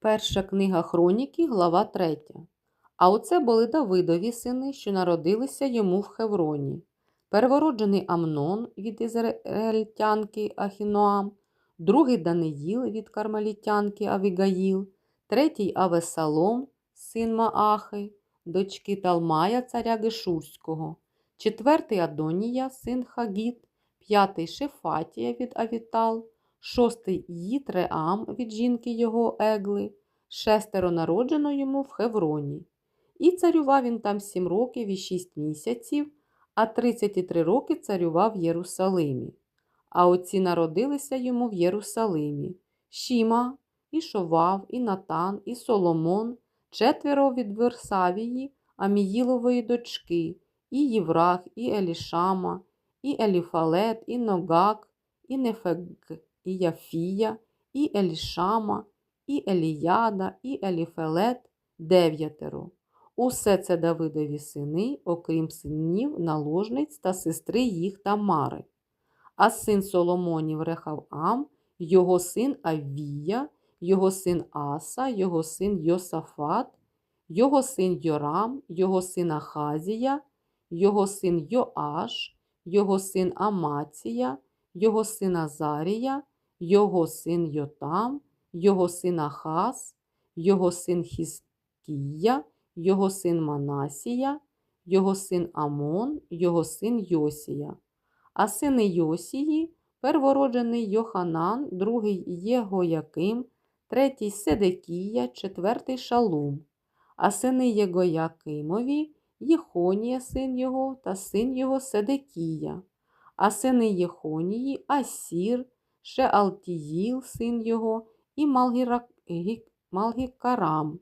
Перша книга Хроніки, глава 3. А оце були Давидові сини, що народилися йому в Хевроні. Первороджений Амнон від ізраїльтянки Ахіноам, другий Даниїл від кармелітянки Авігаїл, третій Авесалом, син Маахи, дочки Талмая царя Гешурського, четвертий Адонія, син Хагіт, п'ятий Шефатія від Авітал, шостий Їтреам від жінки його Егли, шестеро народжено йому в Хевроні. І царював він там сім років і шість місяців, а тридцять і три роки царював в Єрусалимі. А отці народилися йому в Єрусалимі Шіма, і Шовав, і Натан, і Соломон, четверо від Версавії, Аміїлової дочки, і Єврах, і Елішама, і Еліфалет, і Ногак, і Нефег, і Яфія, і Елішама, і Еліяда, і Еліфелет дев'ятеро. Усе це Давидові сини, окрім синів, наложниць та сестри їх Тамари. А син Соломонів Рехавам, його син Авія, його син Аса, його син Йосафат, його син Йорам, його син Ахазія, його син Йоаш, його син Амація, його син Азарія, його син Йотам, його син Ахаз, його син Хіскія, його син Манасія, його син Амон, його син Йосія. А сини Йосії, первороджений Йоханан, другий Єгояким, третій Седекія, четвертий Шалум. А сини Єгоякимові, Єхонія, син його, та син його Седекія. А сини Єхонії, Асір, Шеалтіїл, син його, і Малгікарам,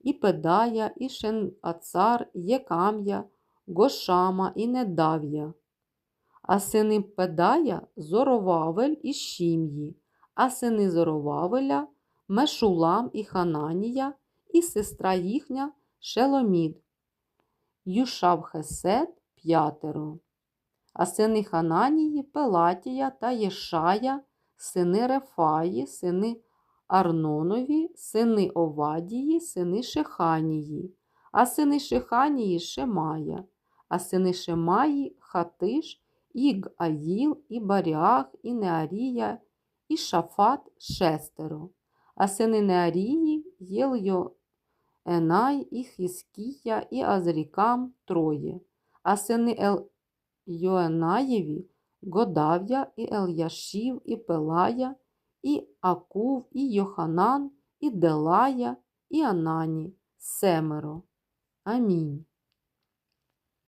і Педая, і Шенацар, Єкам'я, Гошама і Недав'я. А сини Педая Зоровавель і Шім'ї, а сини Зоровавеля Мешулам і Хананія, і сестра їхня Шеломід, Юшав Хесед п'ятеро. А сини Хананії, Пелатія та Єшая, сини Рефаї, сини Арнонові, сини Овадії, сини Шеханії, а сини Шеханії Шемая, а сини Шемаї Хатиш, Іг Аїл, і Баріах, і Неарія, і Шафат шестеро, а сини Неарії Єлйо Енай, і Хіскія, і Азрікам троє, а сини Ел Йоенаєві Годав'я, і Ельяшів, і Пелая, і Акув, і Йоханан, і Делая, і Анані семеро. Амінь.